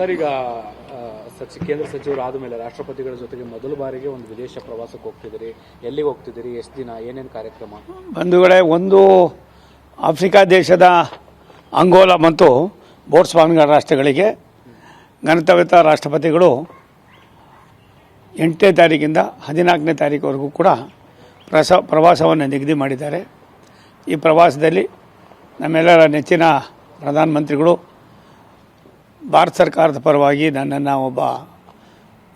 Sir, ಈಗ ಸಚಿ, ಕೇಂದ್ರ ಸಚಿವರು ಆದ ಮೇಲೆ ರಾಷ್ಟ್ರಪತಿಗಳ ಜೊತೆಗೆ ಮೊದಲ ಬಾರಿಗೆ ಒಂದು ವಿದೇಶ ಪ್ರವಾಸಕ್ಕೆ ಹೋಗ್ತಿದ್ದೀರಿ. ಎಲ್ಲಿಗೆ ಹೋಗ್ತಿದ್ದೀರಿ? ಎಷ್ಟು ದಿನ? ಏನೇನು ಕಾರ್ಯಕ್ರಮ? ಬಂಧುಗಳೇ, ಒಂದು ಆಫ್ರಿಕಾ ದೇಶದ ಅಂಗೋಲಾ ಮತ್ತು ಬೋಟ್ಸ್ವಾನ್ಗಳ ರಾಷ್ಟ್ರಗಳಿಗೆ ಗಣತವ್ಯತ ರಾಷ್ಟ್ರಪತಿಗಳು ಎಂಟನೇ ತಾರೀಕಿಂದ ಹದಿನಾಲ್ಕನೇ ತಾರೀಕುವರೆಗೂ ಕೂಡ ಪ್ರಸ, ಪ್ರವಾಸವನ್ನು ನಿಗದಿ ಮಾಡಿದ್ದಾರೆ. ಈ ಪ್ರವಾಸದಲ್ಲಿ ನಮ್ಮೆಲ್ಲರ ನೆಚ್ಚಿನ ಪ್ರಧಾನಮಂತ್ರಿಗಳು ಭಾರತ ಸರ್ಕಾರದ ಪರವಾಗಿ ನನ್ನನ್ನು ಒಬ್ಬ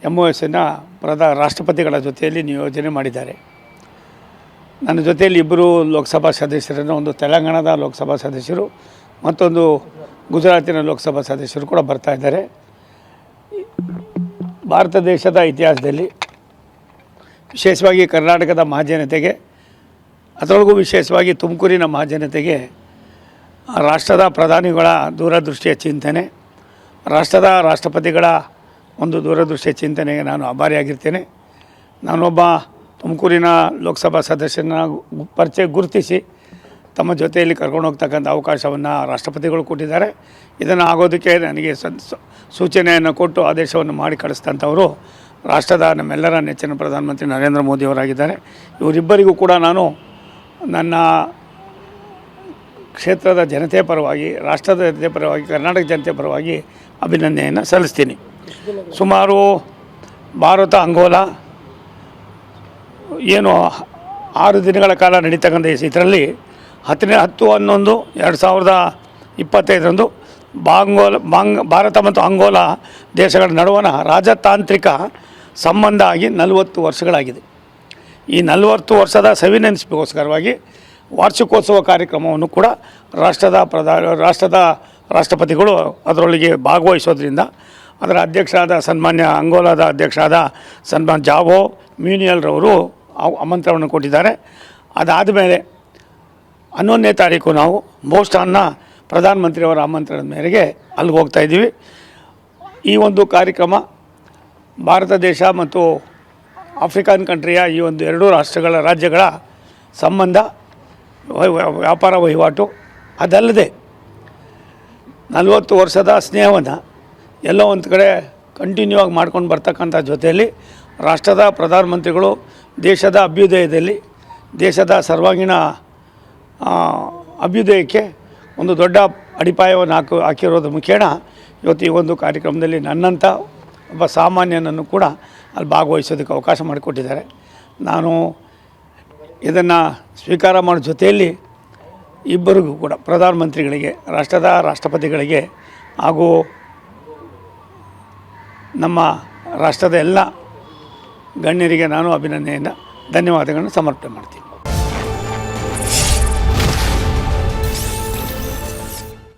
ಎಂ ಒ ಎಸ್ಸಿನ ಪ್ರಧಾನ ರಾಷ್ಟ್ರಪತಿಗಳ ಜೊತೆಯಲ್ಲಿ ನಿಯೋಜನೆ ಮಾಡಿದ್ದಾರೆ. ನನ್ನ ಜೊತೆಯಲ್ಲಿ ಇಬ್ಬರು ಲೋಕಸಭಾ ಸದಸ್ಯರನ್ನು, ಒಂದು ತೆಲಂಗಾಣದ ಲೋಕಸಭಾ ಸದಸ್ಯರು, ಮತ್ತೊಂದು ಗುಜರಾತಿನ ಲೋಕಸಭಾ ಸದಸ್ಯರು ಕೂಡ ಬರ್ತಾ ಇದ್ದಾರೆ. ಭಾರತ ದೇಶದ ಇತಿಹಾಸದಲ್ಲಿ, ವಿಶೇಷವಾಗಿ ಕರ್ನಾಟಕದ ಮಹಾಜನತೆಗೆ, ಅದರೊಳಗೂ ವಿಶೇಷವಾಗಿ ತುಮಕೂರಿನ ಮಹಾಜನತೆಗೆ ರಾಷ್ಟ್ರದ ಪ್ರಧಾನಿಗಳ ದೂರದೃಷ್ಟಿಯ ಚಿಂತನೆ ರಾಷ್ಟ್ರದ ರಾಷ್ಟ್ರಪತಿಗಳ ಒಂದು ದೂರದೃಷ್ಟಿಯ ಚಿಂತನೆಗೆ ನಾನು ಆಭಾರಿಯಾಗಿರ್ತೇನೆ ನಾನೊಬ್ಬ ತುಮಕೂರಿನ ಲೋಕಸಭಾ ಸದಸ್ಯನ ಪರಿಚಯ ಗುರುತಿಸಿ ತಮ್ಮ ಜೊತೆಯಲ್ಲಿ ಕರ್ಕೊಂಡು ಹೋಗ್ತಕ್ಕಂಥ ಅವಕಾಶವನ್ನು ರಾಷ್ಟ್ರಪತಿಗಳು ಕೊಟ್ಟಿದ್ದಾರೆ. ಇದನ್ನು ಆಗೋದಕ್ಕೆ ನನಗೆ ಸೂಚನೆಯನ್ನು ಕೊಟ್ಟು ಆದೇಶವನ್ನು ಮಾಡಿ ಕಳಿಸ್ತಂಥವರು ರಾಷ್ಟ್ರದ ನಮ್ಮೆಲ್ಲರ ನೆಚ್ಚಿನ ಪ್ರಧಾನಮಂತ್ರಿ ನರೇಂದ್ರ ಮೋದಿಯವರಾಗಿದ್ದಾರೆ. ಇವರಿಬ್ಬರಿಗೂ ಕೂಡ ನಾನು ನನ್ನ ಕ್ಷೇತ್ರದ ಜನತೆ ಪರವಾಗಿ, ರಾಷ್ಟ್ರದ ಜನತೆ ಪರವಾಗಿ, ಕರ್ನಾಟಕ ಜನತೆ ಪರವಾಗಿ ಅಭಿನಂದನೆಯನ್ನು ಸಲ್ಲಿಸ್ತೀನಿ. ಸುಮಾರು ಭಾರತ, ಅಂಗೋಲಾ, ಏನು ಆರು ದಿನಗಳ ಕಾಲ ನಡೀತಕ್ಕಂಥ ಇದರಲ್ಲಿ ಹತ್ತನೇ, ಹತ್ತು, ಹನ್ನೊಂದು, ಎರಡು ಸಾವಿರದ ಇಪ್ಪತ್ತೈದರಂದು ಬಾಂಗೋಲ, ಬಾಂಗ್, ಭಾರತ ಮತ್ತು ಅಂಗೋಲಾ ದೇಶಗಳ ನಡುವಣ ರಾಜತಾಂತ್ರಿಕ ಸಂಬಂಧ ಆಗಿ ನಲವತ್ತು ವರ್ಷಗಳಾಗಿದೆ. ಈ ನಲವತ್ತು ವರ್ಷದ ಸವಿನೆನಪಿಗೋಸ್ಕರವಾಗಿ ವಾರ್ಷಿಕೋತ್ಸವ ಕಾರ್ಯಕ್ರಮವನ್ನು ಕೂಡ ರಾಷ್ಟ್ರದ ಪ್ರಧಾ ರಾಷ್ಟ್ರದ ರಾಷ್ಟ್ರಪತಿಗಳು ಅದರೊಳಗೆ ಭಾಗವಹಿಸೋದ್ರಿಂದ ಅದರ ಅಧ್ಯಕ್ಷರಾದ ಸನ್ಮಾನ್ಯ, ಅಂಗೋಲಾದ ಅಧ್ಯಕ್ಷರಾದ ಸನ್ಮಾನ್ ಜಾವೋ ಮ್ಯೂನಿಯಲ್ರವರು ಆಮಂತ್ರಣವನ್ನು ಕೊಟ್ಟಿದ್ದಾರೆ. ಅದಾದ ಮೇಲೆ ಹನ್ನೊಂದನೇ ತಾರೀಕು ನಾವು ಬೋಸ್ಟಾನ್ನ ಪ್ರಧಾನಮಂತ್ರಿಯವರ ಆಮಂತ್ರಣದ ಮೇರೆಗೆ ಅಲ್ಲಿಗೆ ಹೋಗ್ತಾ ಇದ್ದೀವಿ. ಈ ಒಂದು ಕಾರ್ಯಕ್ರಮ ಭಾರತ ದೇಶ ಮತ್ತು ಆಫ್ರಿಕನ್ ಕಂಟ್ರಿಯ ಈ ಒಂದು ಎರಡೂ ರಾಷ್ಟ್ರಗಳ ರಾಜ್ಯಗಳ ಸಂಬಂಧ ವ್ಯಾಪಾರ ವಹಿವಾಟು, ಅದಲ್ಲದೆ ನಲವತ್ತು ವರ್ಷದ ಸ್ನೇಹವನ್ನು ಎಲ್ಲೋ ಒಂದು ಕಡೆ ಕಂಟಿನ್ಯೂ ಆಗಿ ಮಾಡ್ಕೊಂಡು ಬರ್ತಕ್ಕಂಥ ಜೊತೆಯಲ್ಲಿ ರಾಷ್ಟ್ರದ ಪ್ರಧಾನಮಂತ್ರಿಗಳು ದೇಶದ ಅಭ್ಯುದಯದಲ್ಲಿ, ದೇಶದ ಸರ್ವಾಂಗೀಣ ಅಭ್ಯುದಯಕ್ಕೆ ಒಂದು ದೊಡ್ಡ ಅಡಿಪಾಯವನ್ನು ಹಾಕು ಹಾಕಿರೋದ್ರ ಮುಖೇಣ ಇವತ್ತು ಈ ಒಂದು ಕಾರ್ಯಕ್ರಮದಲ್ಲಿ ನನ್ನಂಥ ಒಬ್ಬ ಸಾಮಾನ್ಯನನ್ನು ಕೂಡ ಅಲ್ಲಿ ಭಾಗವಹಿಸೋದಕ್ಕೆ ಅವಕಾಶ ಮಾಡಿಕೊಟ್ಟಿದ್ದಾರೆ. ನಾನು ಇದನ್ನು ಸ್ವೀಕಾರ ಮಾಡೋ ಜೊತೆಯಲ್ಲಿ ಇಬ್ಬರಿಗೂ ಕೂಡ ಪ್ರಧಾನಮಂತ್ರಿಗಳಿಗೆ, ರಾಷ್ಟ್ರದ ರಾಷ್ಟ್ರಪತಿಗಳಿಗೆ ಹಾಗೂ ನಮ್ಮ ರಾಷ್ಟ್ರದ ಎಲ್ಲ ಗಣ್ಯರಿಗೆ ನಾನು ಅಭಿನಂದನೆಯನ್ನು ಧನ್ಯವಾದಗಳನ್ನು ಸಮರ್ಪಣೆ ಮಾಡ್ತೀನಿ.